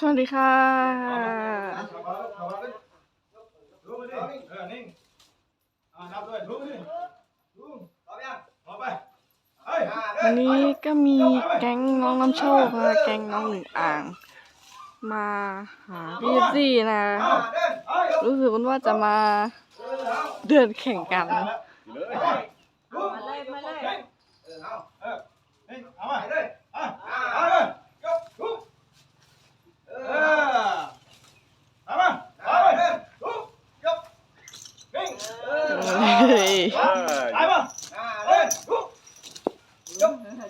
สวัสดีค่ะวันนี้ก็มีแก๊งน้องน้ำโชคแก๊งน้องหนึ่งอ่าง มาหาพี่จีนะ อ่าเดิเฮ้ยลุรู้สึกว่าจะมาเดินแข่งกันมาเลยมาเลย เอาเอาไปเลย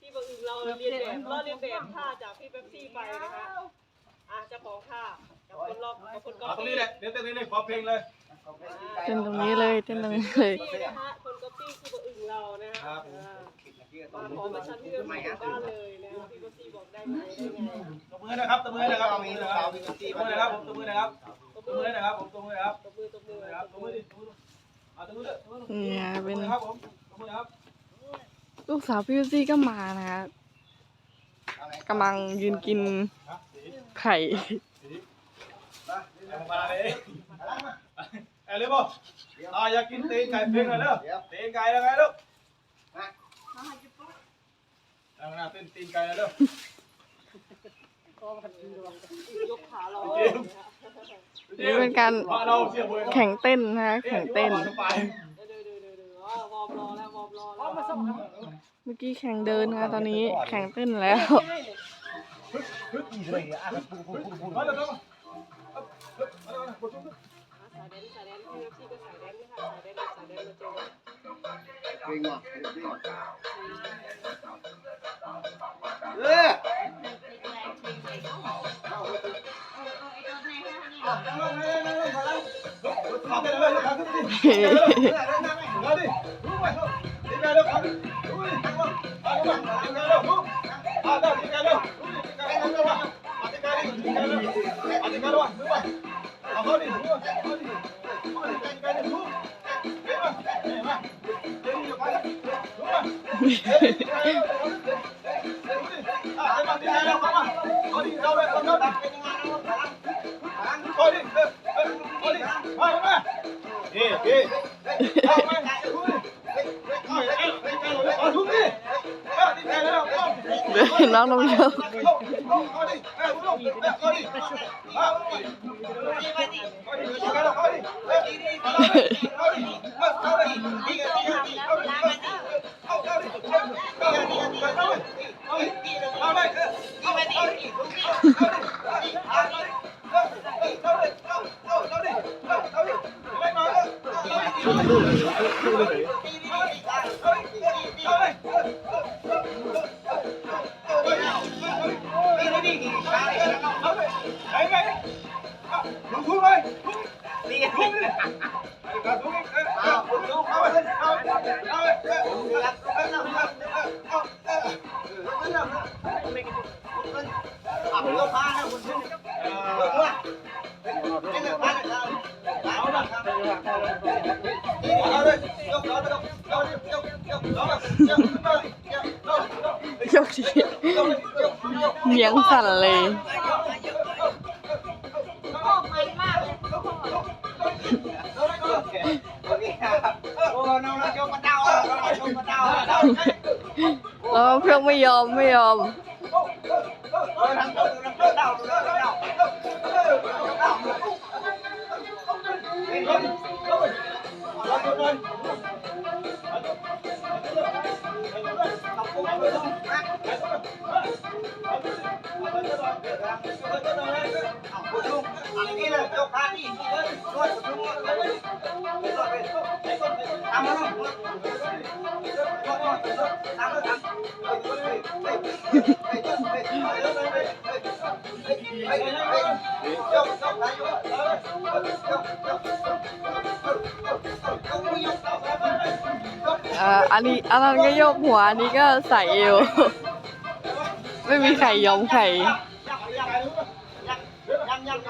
พี่บางอื่นเราเรียนแบบเราเรียนแบบท่าจากพี่แป๊บซี่ไปนะคะอะจะบอกค่ากับคนรอบจากคนก๊อเอาปตรงนี้แหละเดี๋ยวเต้นนี่เลยขอเพลงเลย เต้นตรงนี้เลยเต้นตรงนี้เลยคนก๊อปปี้คือบังอื่นเรานะคะมาขอมาชั้นที่เรื่องบ้านเลยนะพี่เป๊ปซี่บอกได้ไหมงตบมือนะครับตบมือนะครับตบมือนะครับตบมือนะครับผมตบมือนะครับตบมือนะครับผมตบมือนะครับตบมือตบมือนะครับตบมือตบมือดิเอาบเนี่ยเป็นครับผมตบมือครับ ลูกสาวพี่วิซี่ก็มานะคะกำลังยืนกินไข่เอาเลยบ่อาอยากกินตีนไก่เพ่งหน่อยเด้อตีนไก่ยังไงลูกเอาหาเต้นตีนไก่แล้วเด้นี่เป็นการแข่งเต้นนะแข่งเต้นวอร์มรอแล้ววอรมรอแล้ว มื่อกี้แข่งเดินค่ะตอนนี้แข่งเต้นแล้ว เ Hey, hey. nó đông nước Thank you. ยกดีเนียงสั่นเลย เออเพื่อนไม่ยอมไม่ยอม อันนี้อันนั้นก็ยกหัวอันนี้ก็ใส่เอว ไม่มีใครยอมใคร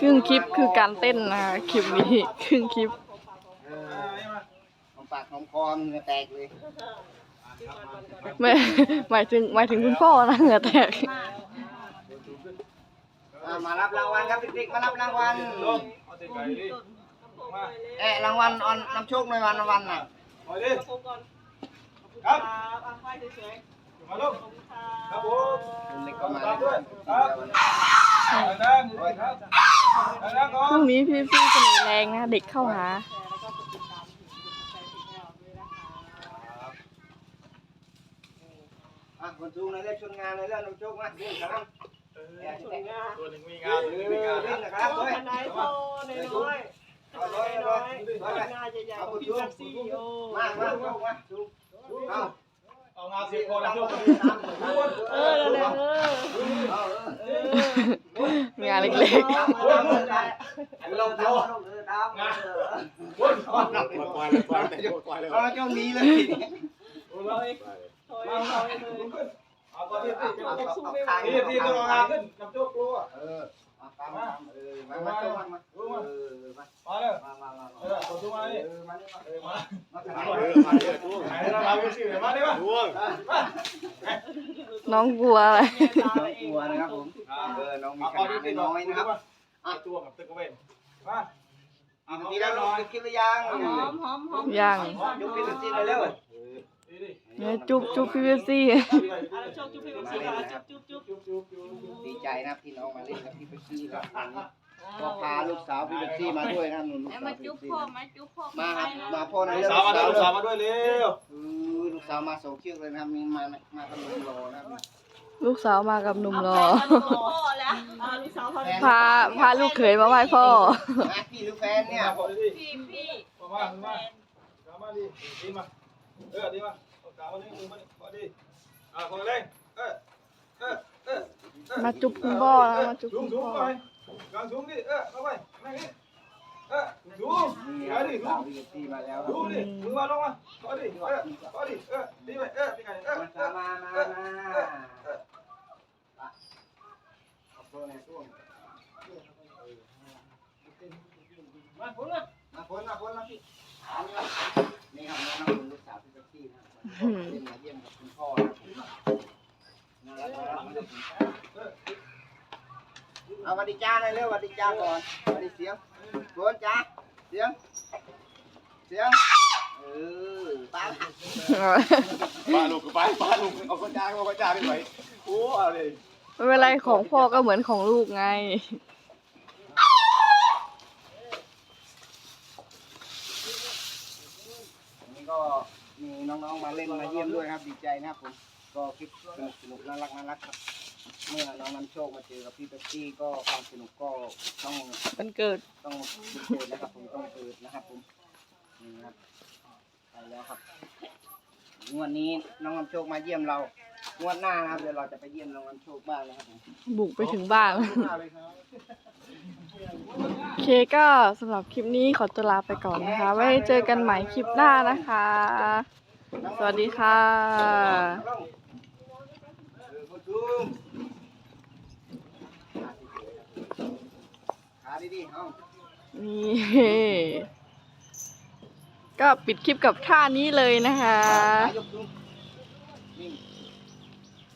ครึ่งคลิปคือการเต้นนะคะคลิปนี้ครึ่งคลิปเออหอมปากหอมคอเหงื่อแตกเลยไม่หมายถึงหมายถึงคุณพ่อนะเหงื่อแตกอ่ามารับรางวัลครับเด็กๆมารับรางวัลเอ๊ะรางวัลออนน้ำโชคในวันรางวัลน่ะกระโปรงก่อนครับอะไฟสวยๆขอบคุณค่ะครับผมคุณเล็กก็มาครับแล้ด้วย วครับดังๆครับดังๆก่อพรุ่นงนี้พี่พี่เสน่ห์แรงนะเด็กเข้าหาอะคนสูงในเรื่องชนงานในเรื่องน้ำโชคมาเรื่องครับสวยงามตัวหนึ่งมีงานเอตัวหอนึ่งมีงานเล่นนะนะครับโอ้เฮ้ยยนายโตนายน้อยนายน้อยงานใหญ่ๆของพี่แป๊บซี่โอ้มามาโชคมาสูงเอาเอางานเสียคนนะทุกคนเออนั่นแหละเออเอาเออ งานเล็กเจ้านี้เลยที่ที่ตัวงานขึ้นกับโจ๊กกลัวเออตามมาเออมามามาเออมามาเลยมามามาเออตัวตัวมาเลยมาเลยมามามาเลยมาเลยตัวไหนเราเอาไปสิมาเลยมา น้องกลัวอะไรกลัวนะครับผมเออน้องมีเอาขเอานาที่ดที่น้อยนะครับอะตัวกับตึกกระเวนมาอะทีแล้วน้องคิดหรือยังหอมหอมหอมย่างยกขึ้นสิเลยเร็วดีดิเนี่ยจุบจุบพี่พี่ซี่อะไรโชคจุ๊บพี่แป๊บซี่ค่ะจุ๊บจุ๊บจุ๊บจุ๊บจุ๊บจุ๊บดีใจนะพี่น้องมาเล่นกับพี่เป๊ปซี่แล้ว ก็พาลูกสาวพี่เป๊ปซี่มาด้วยนะหนูลูกสาวมาพี่จุ๊บเป๊ปซี่พ่อมาจุ๊บพ่อมาครับมาพ่อในลูเรื่กองสาวลูกมาสาวด้วยลูกสาวมาด้วยเร็วเออลูกสาวมาสองเชือกเลยนะครับมีมามากันหนึ่งโลนะครับลูกสาวมากับหนุ่มรอ พ่อแล้วอ่าลูกสาวทำพาพาลูกเขยมาไหว้พ่ออะพี่หรือแฟนเนี่ยพอดีพี่พี่มามามามามาดีดีมาเออดีมาเอาขามานี่มือมานี่พอดีอะคนแรงเออเออเออมาจุบคุณพ่อนะมาจุบสูคุงณสูงพ่อ ไป กลางสูงดิเออมาไปนั่งนี่เออสูงนี่ไปครับดิลูกสูสาวงพี่เป๊ปซี่มาแล้วสูงดิมือมาลงมาพอดีเออพอดีเออดีไปเออดีไงเออมาเออมามามาขอบคุณในช่วงมาพุ่งเลยมาพ้นมาพ้นมาพี่นี่ครับน้องน้องลูกสาวพี่เป๊ปซี่นะเล่นมาเยี่ยมกับคุณพ่อนะน่ารักน่ารัก เอาวัสดีจ้าหน่อยเร็ววัสดีจ้าก่อนวัสดีเสียงโกนจ้าเสียง เสียง เออตามป้าลูกไปป้าลูกเอากระจายเอากระจายไปไหนโอ้เอาเลยไม่เป็นไรของพ่อก็เหมือนของลูกไงวันนี้ก็มีน้องๆมาเล่นมาเยี่ยมด้วยนะครับดีใจนะครับผม ก็คลิปสนุกสนุกน่ารักน่ารักครับ เมื่อน้องน้ำโชคมาเจอกับพี่เป๊ปซี่ก็ความสนุกก็ต้องมันเกิดต้องเปิดนะครับผมต้องเปิดนะครับผมนี่นะครับไปแล้วครับงวดนี้น้องน้ำโชคมาเยี่ยมเรางวดหน้านะครับเดี๋ยวเราจะไปเยี่ยมน้องน้ำโชคบ้างนะครับผมบุกไปถึงบ้านโอเคก็สำหรับคลิปนี้ขอตัวลาไปก่อนนะคะ ไว้เจอกันใหม่คลิปหน้านะคะ สวัสดีค่ะออคุณจุ้มขา ดีๆเอานี่ก็ปิดคลิปกับท่านี้เลยนะคะยกสู